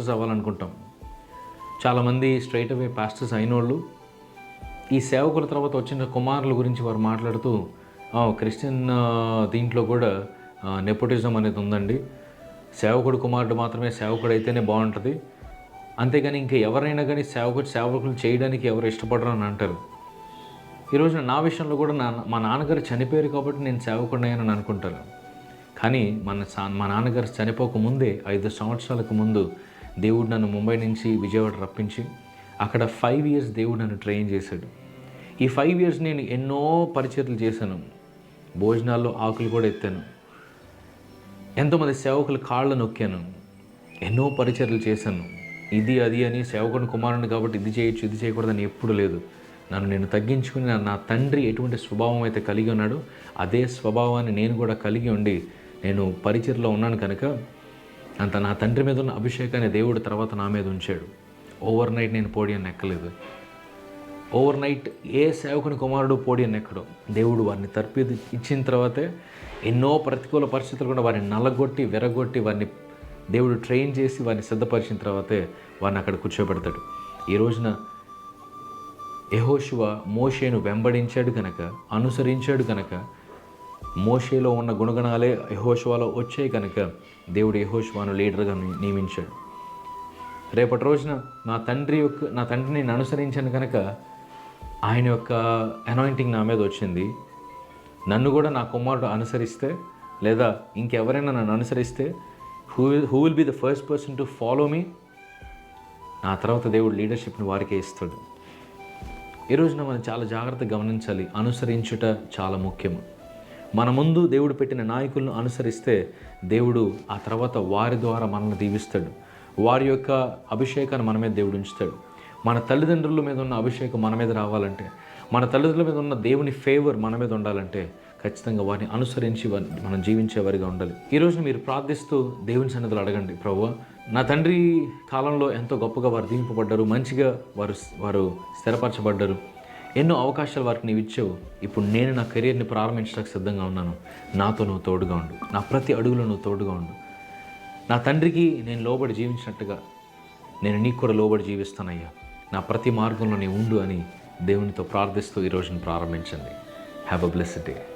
Pastors అవ్వాలనుకుంటాం. చాలామంది straight అవే pastors అయినోళ్ళు ఈ సేవకుల తర్వాత వచ్చిన కుమారుల గురించి వారు మాట్లాడుతూ క్రిస్టియన్ దీంట్లో కూడా నెపోటిజం అనేది ఉందండి. సేవకుడు కుమారుడు మాత్రమే సేవకుడు అయితేనే బాగుంటుంది. అంతేగాని ఇంకా ఎవరైనా కానీ సేవకుడు సేవకులు చేయడానికి ఎవరు ఇష్టపడరు అని అంటారు. ఈరోజు నా విషయంలో కూడా నా మా నాన్నగారు చనిపోయారు కాబట్టి నేను సేవకుడినయ్యానని అనుకుంటాను. కానీ మన సా- మా నాన్నగారు చనిపోక ముందే ఐదు సంవత్సరాలకు ముందు దేవుడు నన్ను ముంబై నుంచి విజయవాడ రప్పించి అక్కడ ఫైవ్ ఇయర్స్ దేవుడు నన్ను ట్రైన్ చేశాడు. ఈ ఫైవ్ ఇయర్స్ నేను ఎన్నో పరిచర్లు చేశాను. భోజనాల్లో ఆకులు కూడా ఎత్తాను. ఎంతోమంది సేవకుల కాళ్ళ నొక్కాను. ఎన్నో పరిచర్లు చేశాను. ఇది అది అని సేవకుని కుమారుని కాబట్టి ఇది చేయొచ్చు ఇది చేయకూడదని ఎప్పుడు లేదు. నన్ను నేను తగ్గించుకుని నా- నా తండ్రి ఎటువంటి స్వభావం అయితే కలిగి ఉన్నాడో అదే స్వభావాన్ని నేను కూడా కలిగి ఉండి నేను పరిచర్లో ఉన్నాను కనుక అంత నా తండ్రి మీద ఉన్న అభిషేకాన్ని దేవుడు తర్వాత నా మీద ఉంచాడు. ఓవర్ నైట్ నేను పోడియం ఎక్కలేదు ఓవర్ నైట్ ఏ సేవకుని కుమారుడు పోడియం ఎక్కడు దేవుడు వారిని తర్పి ఇచ్చిన తర్వాతే ఎన్నో ప్రతికూల పరిస్థితులు కూడా వారిని నల్లగొట్టి విరగొట్టి వారిని దేవుడు ట్రైన్ చేసి వారిని సిద్ధపరిచిన తర్వాతే వారిని అక్కడ కూర్చోబెడతాడు. ఈ రోజున యహోశివ మోషేను వెంబడించాడు కనుక అనుసరించాడు కనుక మోషేలో ఉన్న గుణగణాలే యెహోషువలో వచ్చాయి కనుక దేవుడు యెహోషువను లీడర్గా ని- నియమించాడు. రేపటి రోజున నా తండ్రి యొక్క నా తండ్రిని నేను అనుసరించాను కనుక ఆయన యొక్క అనాయింటింగ్ నా మీద వచ్చింది. నన్ను కూడా నా కుమారుడు అనుసరిస్తే లేదా ఇంకెవరైనా నన్ను అనుసరిస్తే who who will be the first person to follow me నా తర్వాత దేవుడు లీడర్షిప్ని వారికే ఇస్తాడు. ఈ రోజున మనం చాలా జాగ్రత్తగా గమనించాలి. అనుసరించుట చాలా ముఖ్యము. మన ముందు దేవుడు పెట్టిన నాయకులను అనుసరిస్తే దేవుడు ఆ తర్వాత వారి ద్వారా మనల్ని దీవిస్తాడు. వారి యొక్క అభిషేకాన్ని మన మీద దేవుడు ఉంచుతాడు. మన తల్లిదండ్రుల మీద ఉన్న అభిషేకం మన మీద రావాలంటే మన తల్లిదండ్రుల మీద ఉన్న దేవుని ఫేవర్ మన మీద ఉండాలంటే ఖచ్చితంగా వారిని అనుసరించి మనం జీవించేవారిగా ఉండాలి. ఈ మీరు ప్రార్థిస్తూ దేవుని సన్నిధిలో అడగండి ప్రభు నా తండ్రి కాలంలో ఎంతో గొప్పగా వారు దీంపబడ్డారు మంచిగా వారు వారు స్థిరపరచబడ్డారు. ఎన్నో అవకాశాలు వారికి నీవు ఇచ్చావు. ఇప్పుడు నేను నా కెరీర్ని ప్రారంభించడానికి సిద్ధంగా ఉన్నాను. నాతో నువ్వు తోడుగా ఉండు. నా ప్రతి అడుగులో నువ్వు తోడుగా ఉండు. నా తండ్రికి నేను లోబడి జీవించినట్టుగా నేను నీకు కూడా లోబడి జీవిస్తానయ్యా. నా ప్రతి మార్గంలో నీ ఉండు అని దేవునితో ప్రార్థిస్తూ ఈ రోజును ప్రారంభించండి. Have a blessed day